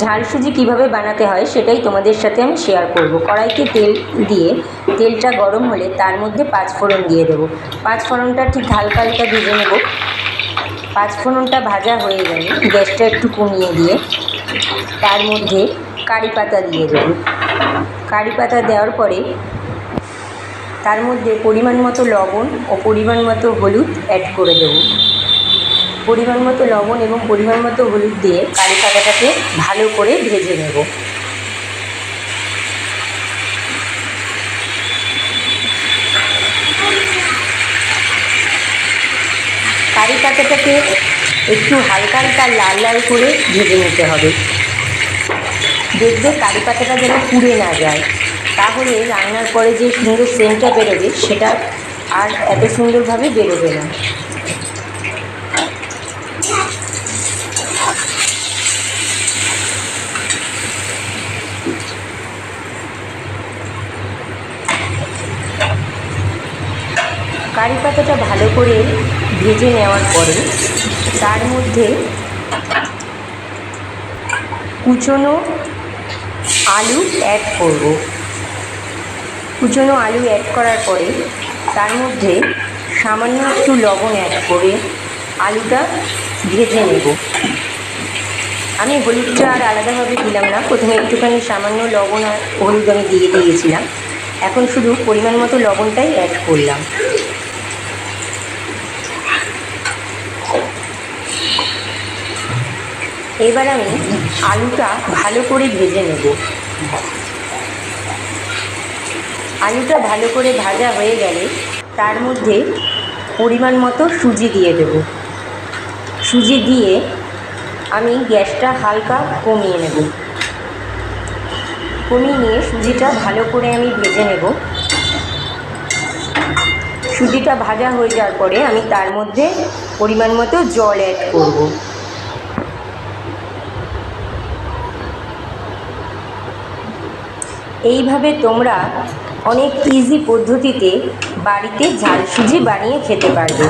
ঝাল সুজি কীভাবে বানাতে হয় সেটাই তোমাদের সাথে আমি শেয়ার করব। কড়াইতে তেল দিয়ে, তেলটা গরম হলে তার মধ্যে পাঁচ ফোড়ন দিয়ে দেবো। পাঁচ ফোড়নটা ঠিক হালকা হালকা ভেজে নেব। পাঁচ ফোড়নটা ভাজা হয়ে গেলে গ্যাসটা একটু কমিয়ে দিয়ে তার মধ্যে কারি পাতা দিয়ে দেবো। কারি পাতা দেওয়ার পরে তার মধ্যে পরিমাণ মতো লবণ ও পরিমাণ মতো হলুদ অ্যাড করে দেবো। পরিমাণ মতো লবণ এবং পরিমাণ মতো হলুদ দিয়ে কারি পাতাটাকে ভালো করে ভেজে নেব। কারি পাতাটাকে একটু হালকা হালকা লাল লাল করে ভেজে নিতে হবে। দেখবে কারি পাতাটা যেন পুড়ে না যায়। তাহলে রান্নার পরে যে সুন্দর সেন্টটা বেরোবে সেটা আর এত সুন্দরভাবে বেরোবে না। কারি পাতাটা ভালো করে ভেজে নেওয়ার পরে তার মধ্যে কুচনো আলু অ্যাড করব। কুচনো আলু অ্যাড করার পরে তার মধ্যে সামান্য একটু লবণ অ্যাড করে আলুটা ভেজে নেব। আমি হলুদটা আর আলাদাভাবে দিলাম না। প্রথমে একটুখানি সামান্য লবণ আর হলুদ আমি দিয়ে দিয়েছিলাম। এখন শুধু পরিমাণ মতো লবণটাই অ্যাড করলাম। এবার আমি আলুটা ভালো করে ভেজে নেব। আলুটা ভালো করে ভাজা হয়ে গেলে তার মধ্যে পরিমাণ মতো সুজি দিয়ে দেব। সুজি দিয়ে আমি গ্যাসটা হালকা কমিয়ে নেব। কমিয়ে নিয়ে সুজিটা ভালো করে আমি ভেজে নেব। সুজিটা ভাজা হয়ে যাওয়ার পরে আমি তার মধ্যে পরিমাণ মতো জল অ্যাড করব। এইভাবে তোমরা অনেক ইজি পদ্ধতিতে বাড়িতে ঝাল সুজি বানিয়ে খেতে পারবে।